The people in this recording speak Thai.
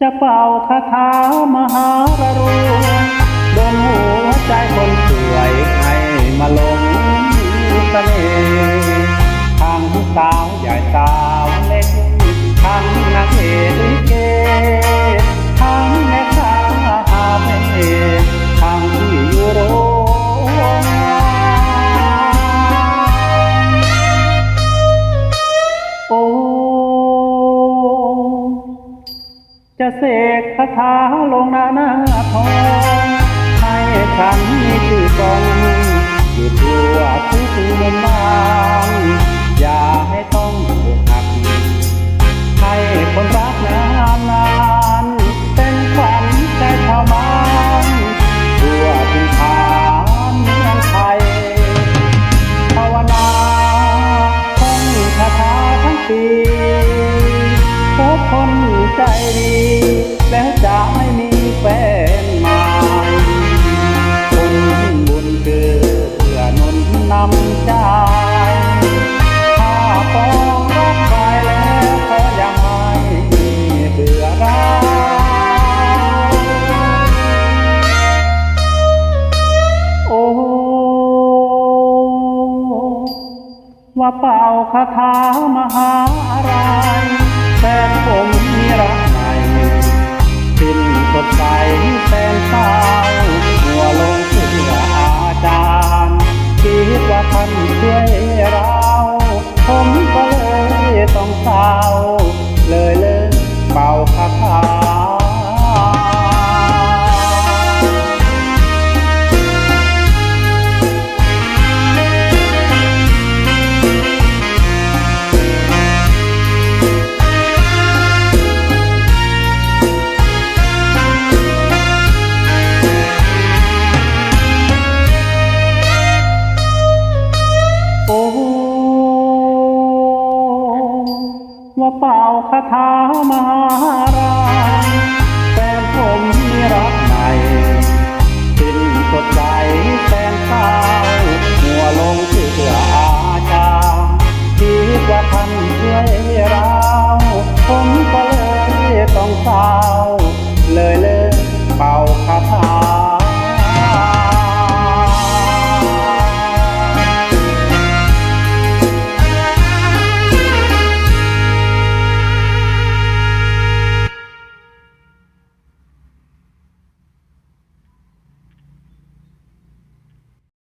จะเป่าคาถามหารรวยโดนหัวใจคนสวยให้มาลงเสน่ห์ทั้งสาวใหญ่สาวเล็กทั้งนักเอกลิเก จะเสกคาถาลงหน้าหน้าทองให้ฉันมีชื่อกองอยู่ทั่วทุกมุมบางอย่าใแล้วจะไม่มีแฟนใหม่คนบุญเกิดเพื่อหนุนนำใจถ้าปองรักใครแล้วก็ยังไม่เบื่อรักโอ้ว่าเป่าคาถามหาอะไร ว่าเป่าคาถามหารา